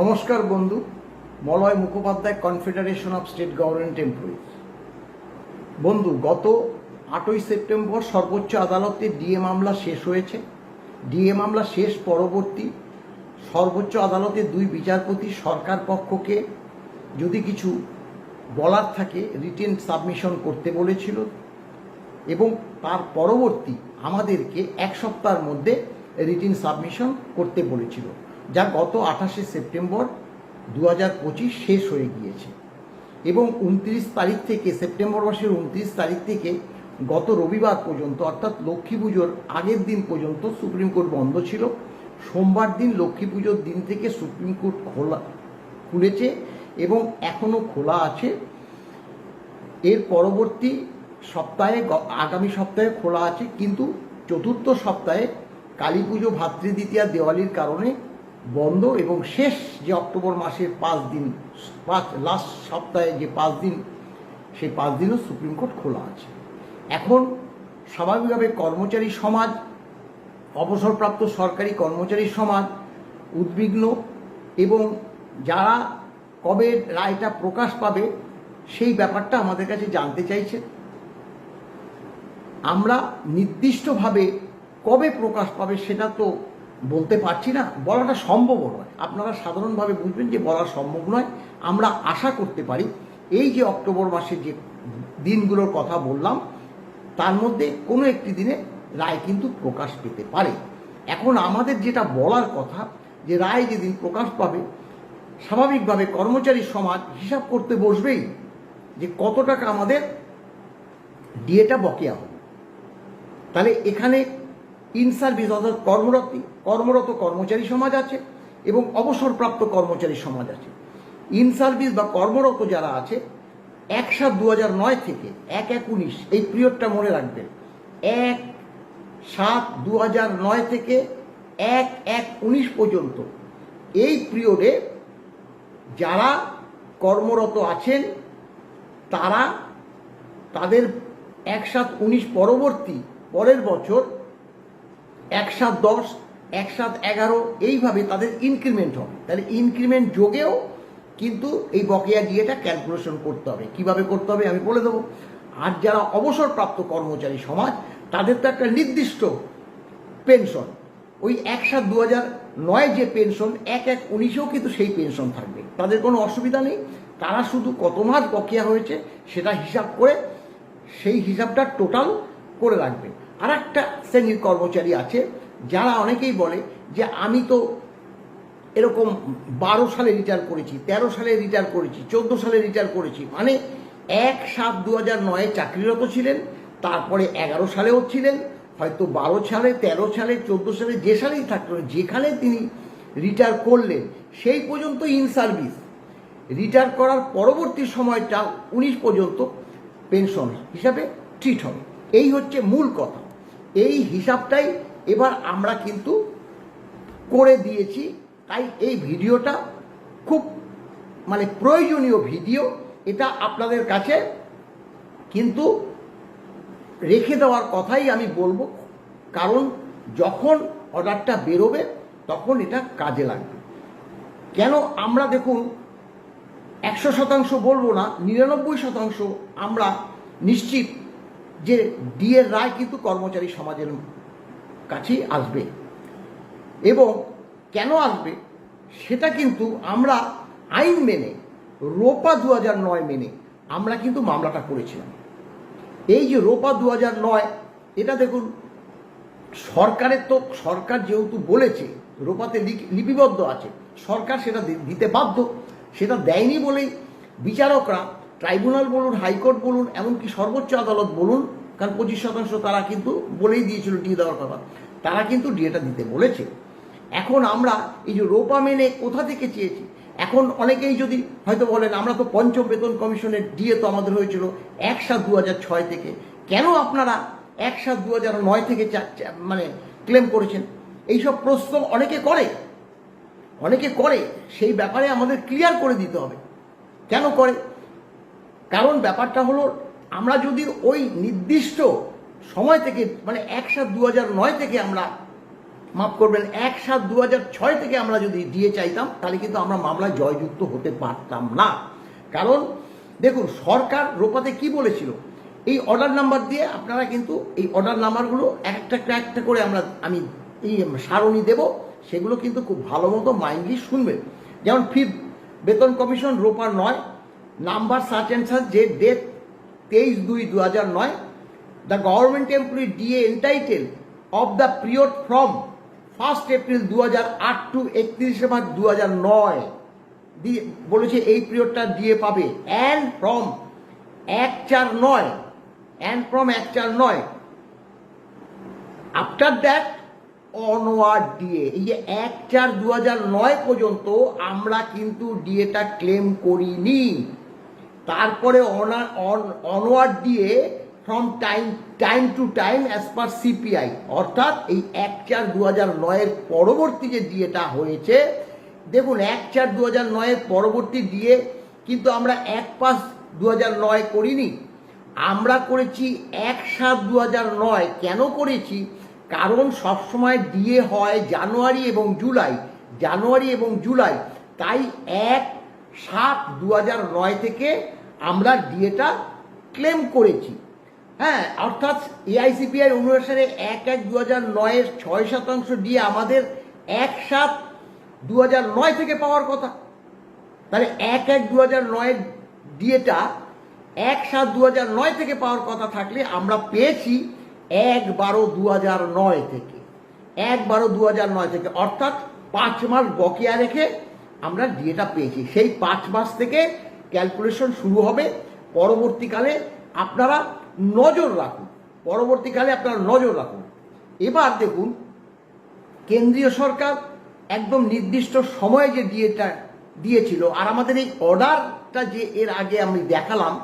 নমস্কার বন্ধু, Malay Mukhopadhyay confederation of state government employees বন্ধু, গত আটই সেপ্টেম্বর সর্বোচ্চ আদালতে ডিএ মামলা শেষ হয়েছে। ডিএ মামলা শেষ পরবর্তী সর্বোচ্চ আদালতে দুই বিচারপতি সরকার পক্ষকে যদি কিছু বলার থাকে রিটেন সাবমিশন করতে বলেছিল এবং তার পরবর্তী আমাদেরকে এক সপ্তাহের মধ্যে রিটেন সাবমিশন করতে বলেছিল। যা গত আঠাশে সেপ্টেম্বর দু হাজার পঁচিশ শেষ হয়ে গিয়েছে। এবং উনত্রিশ তারিখ থেকে, সেপ্টেম্বর মাসের উনত্রিশ তারিখ থেকে গত রবিবার পর্যন্ত, অর্থাৎ লক্ষ্মী পুজোর আগের দিন পর্যন্ত সুপ্রিম কোর্ট বন্ধ ছিল। সোমবার দিন লক্ষ্মী পুজোর দিন থেকে সুপ্রিম কোর্ট খোলা, খুলেছে এবং এখনও খোলা আছে। এর পরবর্তী সপ্তাহে আগামী সপ্তাহে খোলা আছে। কিন্তু চতুর্থ সপ্তাহে কালী পুজো ভাতৃদ্বিতীয়া দেওয়ালির কারণে বন্ধ এবং শেষ যে অক্টোবর মাসের পাঁচ দিন, পাঁচ লাস্ট সপ্তাহে যে পাঁচ দিন, সেই পাঁচ দিনও সুপ্রিম কোর্ট খোলা আছে। এখন স্বাভাবিকভাবে কর্মচারী সমাজ, অবসরপ্রাপ্ত সরকারি কর্মচারী সমাজ, উদ্বিগ্ন এবং যারা কবে রায়টা প্রকাশ পাবে, সেই ব্যাপারটা আমাদের কাছে জানতে চাইছে। আমরা নির্দিষ্টভাবে কবে প্রকাশ পাবে সেটা তো বলতে পারছি না, বলাটা সম্ভবও নয়। আপনারা সাধারণভাবে বুঝবেন যে বলা সম্ভব নয়। আমরা আশা করতে পারি, এই যে অক্টোবর মাসে যে দিনগুলোর কথা বললাম, তার মধ্যে কোনো একটি দিনে রায় কিন্তু প্রকাশ পেতে পারে। এখন আমাদের যেটা বলার কথা, যে রায় যেদিন প্রকাশ পাবে, স্বাভাবিকভাবে কর্মচারী সমাজ হিসাব করতে বসবেই যে কত টাকা আমাদের ডিএটা বকেয়া হবে। তাহলে এখানে ইন সার্ভিস অর্থাৎ কর্মরত কর্মরত কর্মচারী সমাজ আছে এবং অবসরপ্রাপ্ত কর্মচারী সমাজ আছে। ইন সার্ভিস বা কর্মরত যারা আছে, এক সাত দু নয় থেকে এক এক উনিশ এই পিরিয়ডটা মনে রাখবেন, এক সাত দু নয় থেকে এক এক উনিশ পর্যন্ত, এই পিরিয়ডে যারা কর্মরত আছেন, তারা তাদের এক সাত উনিশ পরবর্তী, পরের বছর এক সাত দশ এক সাত এগারো, এইভাবে তাদের ইনক্রিমেন্ট হবে তাহলে ইনক্রিমেন্ট যোগেও কিন্তু এই বকেয়া ডিএটা ক্যালকুলেশন করতে হবে। কীভাবে করতে হবে আমি বলে দেবো। আর যারা অবসরপ্রাপ্ত কর্মচারী সমাজ, তাদের তো একটা নির্দিষ্ট পেনশন ওই এক সাত দু হাজার নয় যে পেনশন এক এক উনিশেও কিন্তু সেই পেনশন থাকবে। তাদের কোনো অসুবিধা নেই। তারা শুধু কত মাস বকেয়া হয়েছে সেটা হিসাব করে সেই হিসাবটা টোটাল করে রাখবে। আর একটা শ্রেণির কর্মচারী আছে, যারা অনেকেই বলে যে আমি তো এরকম বারো সালে রিটায়ার করেছি, তেরো সালে রিটায়ার করেছি, চোদ্দ সালে রিটায়ার করেছি মানে এক সাত দু হাজার নয়ে চাকরিরত ছিলেন, তারপরে এগারো সালেও ছিলেন, হয়তো বারো সালে, তেরো সালে, চোদ্দ সালে, যে সালেই থাকলেন যেখানে তিনি রিটায়ার করলেন, সেই পর্যন্ত ইন সার্ভিস রিটায়ার করার পরবর্তী সময়টা উনিশ পর্যন্ত পেনশন হিসাবে ট্রিট হবে। এই হচ্ছে মূল কথা। এই হিসাবটাই এবার আমরা কিন্তু করে দিয়েছি। তাই এই ভিডিওটা খুব মানে প্রয়োজনীয় ভিডিও, এটা আপনাদের কাছে কিন্তু রেখে দেওয়ার কথাই আমি বলব। কারণ যখন অর্ডারটা বেরোবে, তখন এটা কাজে লাগবে। কেন আমরা দেখুন, একশো শতাংশ বলব না, নিরানব্বই শতাংশ আমরা নিশ্চিত যে ডিএর রায় কিন্তু কর্মচারী সমাজের কাছেই আসবে। এবং কেন আসবে? সেটা কিন্তু আমরা আইন মেনে, রোপা দু নয় মেনে আমরা কিন্তু মামলাটা করেছিলাম। এই যে রোপা দু নয়, এটা দেখুন, সরকারের তো, সরকার যেহেতু বলেছে, রোপাতে লিপিবদ্ধ আছে, সরকার সেটা দিতে বাধ্য, সেটা দেয়নি বলেই বিচারকরা ট্রাইব্যুনাল বলুন, হাইকোর্ট বলুন, এমনকি সর্বোচ্চ আদালত বলুন, কারণ পঁচিশ শতাংশ তারা কিন্তু বলেই দিয়েছিল ডিএ দেওয়ার কথা, তারা কিন্তু ডিএটা দিতে বলেছে। এখন আমরা এই যে রোপা মেনে কোথা থেকে চেয়েছি? এখন অনেকেই যদি হয়তো বলেন, আমরা তো পঞ্চম বেতন কমিশনের ডিএ তো আমাদের হয়েছিল এক সাত দু ছয় থেকে। কেন আপনারা এক সাত দু নয় থেকে মানে ক্লেম করেছেন? এইসব প্রশ্ন অনেকে করে। অনেকে করে। সেই ব্যাপারে আমাদের ক্লিয়ার করে দিতে হবে। কেন করে? কারণ ব্যাপারটা হলো, আমরা যদি ওই নির্দিষ্ট সময় থেকে মানে এক সাত দু নয় থেকে আমরা মাফ করবেন, এক সাত দু ছয় থেকে আমরা যদি দিয়ে চাইতাম, তাহলে কিন্তু আমরা মামলায় জয়যুক্ত হতে পারতাম না। কারণ দেখুন, সরকার রোপাতে কি বলেছিল? এই অর্ডার নাম্বার দিয়ে আপনারা কিন্তু এই অর্ডার নাম্বারগুলো একটা একটা একটা করে আমরা, আমি এই সারণী দেব, সেগুলো কিন্তু খুব ভালো মতো মাইন্ডলি শুনবেন। যেমন ফিফ বেতন কমিশন রোপার নয় নাম্বার সার্চ অ্যান্ড সার্চ যে ডেট তেইশ দুই দু হাজার নয় the government employee DA entitle of the period from first April দু হাজার আট টু একত্রিশে মার্চ দু হাজার নয় দিয়ে বলেছে এই পিরিয়ডটা দিয়ে পাবে। অ্যান্ড ফ্রম এক চার নয় অ্যান্ড ফ্রম এক চার নয় আফটার দ্যাট অনওয়ার্ড ডিএ এই যে এক চার দু হাজার নয় পর্যন্ত আমরা কিন্তু ডিএটা ক্লেম করিনি। তারপরে অনওয়ার্ড দিয়ে from time time to time as per CPI অর্থাৎ এই এক চার দু হাজার নয়ের পরবর্তী যে ডিএটা হয়েছে, দেখুন, এক চার দু হাজার নয়ের পরবর্তী ডিএ কিন্তু আমরা এক পাঁচ দু হাজার নয় করিনি। আমরা করেছি এক সাত দু হাজার নয়। কেন করেছি? কারণ সবসময় ডিএ হয় জানুয়ারি এবং জুলাই। জানুয়ারি এবং জুলাই। তাই এক সাত দু নয় থেকে আমরা ডিএটা ক্লেম করেছি। হ্যাঁ অর্থাৎ এআইসিপিআই অনুসারে এক এক দু হাজার নয়ের ছয় শতাংশ ডিএ আমাদের এক সাত দু হাজার নয় থেকে পাওয়ার কথা। তাহলে এক এক দু হাজার নয়ের ডিএটা এক সাত দু হাজার নয় থেকে পাওয়ার কথা থাকলে আমরা পেয়েছি এক বারো দু হাজার নয় থেকে। এক বারো দু নয় থেকে, অর্থাৎ পাঁচ মাস বকেয়া রেখে আমরা ডিএটা পেয়েছি। সেই পাঁচ মাস থেকে ক্যালকুলেশন শুরু হবে। পরবর্তীকালে আপনারা নজর রাখুন। পরবর্তীকালে আপনারা নজর রাখুন। এবার দেখুন, কেন্দ্রীয় সরকার একদম নির্দিষ্ট সময়ে যে ডিএটা দিয়েছিল আর আমাদের এই অর্ডারটা যে এর আগে আমি দেখালাম,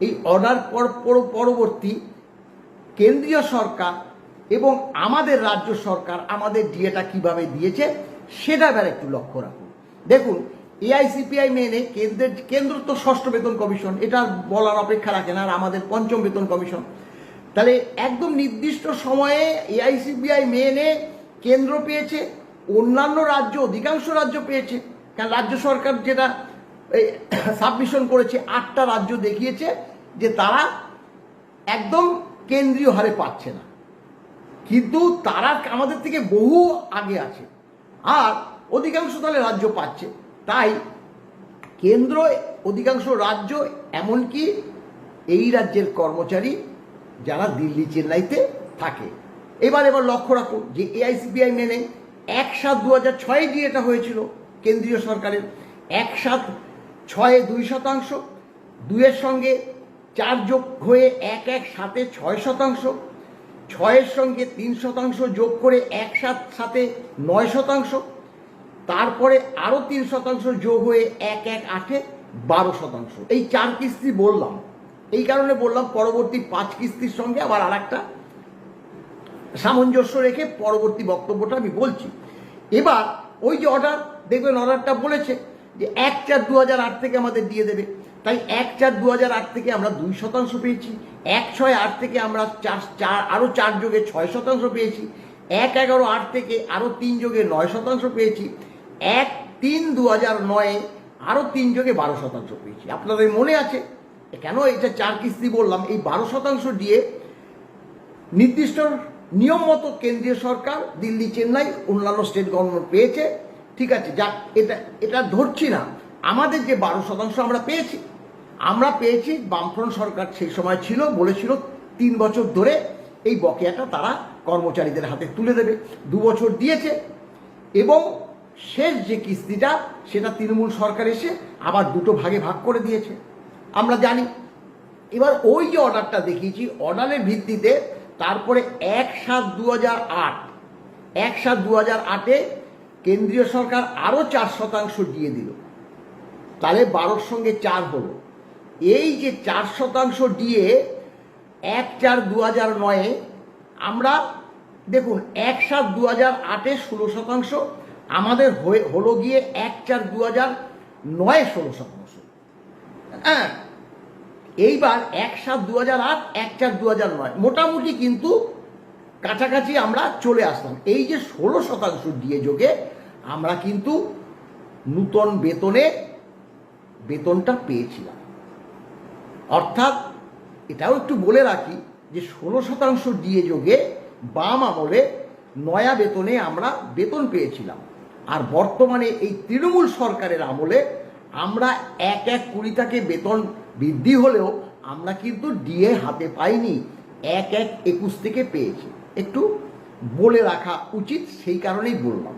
এই অর্ডার পর, পর- পরবর্তী কেন্দ্রীয় সরকার এবং আমাদের রাজ্য সরকার আমাদের ডিএটা কীভাবে দিয়েছে, সেটা এবার একটু লক্ষ্য রাখুন। দেখুন, এআইসিপিআই মেনে কেন্দ্রের, কেন্দ্র তো ষষ্ঠ বেতন কমিশন, এটা বলার অপেক্ষা রাখে না, আর আমাদের পঞ্চম বেতন কমিশন। তাহলে একদম নির্দিষ্ট সময়ে এআইসিপিআই মেনে কেন্দ্র পেয়েছে, অন্যান্য রাজ্য, অধিকাংশ রাজ্য পেয়েছে, কারণ রাজ্য সরকার যেটা সাবমিশন করেছে, আটটা রাজ্য দেখিয়েছে যে তারা একদম কেন্দ্রীয় হারে পাচ্ছে না। কিন্তু তারা আমাদের থেকে বহু আগে আছে। আর অধিকাংশ তাহলে রাজ্য পাচ্ছে। তাই কেন্দ্র, অধিকাংশ রাজ্য, এমনকি এই রাজ্যের কর্মচারী যারা দিল্লি, চেন্নাইতে থাকে। এবার এবার লক্ষ্য রাখুন যে এআইসিপিআই মেনে এক সাত দু হাজার ছয়ে দিয়ে এটা হয়েছিল কেন্দ্রীয় সরকারের। এক সাত ছয়ে দুই শতাংশ, দুইয়ের সঙ্গে চার যোগ হয়ে এক এক সাতে ছয় শতাংশ, ছয়ের সঙ্গে তিন শতাংশ যোগ করে এক সাত সাথে নয় শতাংশ। তারপরে আরও তিন শতাংশ যোগ হয়ে এক এক আটে বারো শতাংশ। এই চার কিস্তি বললাম। এই কারণে বললাম পরবর্তী পাঁচ কিস্তির সঙ্গে আবার আর একটা সামঞ্জস্য রেখে পরবর্তী বক্তব্যটা আমি বলছি। এবার ওই যে অর্ডার দেখবেন অর্ডারটা বলেছে যে এক চার দু হাজার আট থেকে আমাদের দিয়ে দেবে। তাই এক চার দু হাজার আট থেকে আমরা দুই শতাংশ পেয়েছি, এক ছয় আট থেকে আমরা চার চার আরও চার যোগে ছয় শতাংশ পেয়েছি, এক এগারো আট থেকে আরও তিন যোগে নয় শতাংশ পেয়েছি এক তিন দু হাজার নয়ে আরও তিন যোগে বারো শতাংশ পেয়েছি। আপনাদের মনে আছে? কেন এটা চার কিস্তি বললাম? এই বারো শতাংশ দিয়ে নির্দিষ্ট নিয়ম মতো কেন্দ্রীয় সরকার দিল্লি, চেন্নাই, অন্যান্য স্টেট গভর্নমেন্ট পেয়েছে। ঠিক আছে, যাক, এটা এটা ধরছি না। আমাদের যে বারো শতাংশ আমরা পেয়েছি আমরা পেয়েছি, বামফ্রন্ট সরকার সেই সময় ছিল, বলেছিল তিন বছর ধরে এই বকেয়াটা তারা কর্মচারীদের হাতে তুলে দেবে। দু বছর দিয়েছে এবং শেষ যে কিস্তিটা, সেটা তৃণমূল সরকার এসে আবার দুটো ভাগে ভাগ করে দিয়েছে। আমরা জানি। এবার ওই যে অর্ডারটা দেখিয়েছি, অর্ডারের ভিত্তিতে তারপরে এক সাত দু হাজার আট, এক সাত দু হাজার আটে কেন্দ্রীয় সরকার আরও চার শতাংশ দিয়ে দিল। তাহলে বারোর সঙ্গে চার হলো। এই যে চার শতাংশ দিয়ে এক চার দু হাজার নয়ে, আমরা দেখুন, এক সাত দু হাজার আটে ষোলো শতাংশ আমাদের হয়ে হলো গিয়ে এক চার দু হাজার নয় ষোলো শতাংশ হ্যাঁ? এইবার এক সাত দু হাজার আট, এক চার দু হাজার নয়। মোটামুটি কিন্তু কাছাকাছি আমরা চলে আসলাম। এই যে ষোলো শতাংশ দিয়ে যোগে আমরা কিন্তু নূতন বেতনে বেতনটা পেয়েছিলাম। অর্থাৎ এটাও একটু বলে রাখি যে ষোলো শতাংশ দিয়ে যোগে বাম আমলে নয়া বেতনে আমরা বেতন পেয়েছিলাম। আর বর্তমানে এই তৃণমূল সরকারের আমলে আমরা এক এক কুড়ি টাকে বেতন বৃদ্ধি হলেও আমরা কিন্তু ডিএ হাতে পাইনি, এক এক একুশ থেকে পেয়েছি। একটু বলে রাখা উচিত, সেই কারণেই বললাম।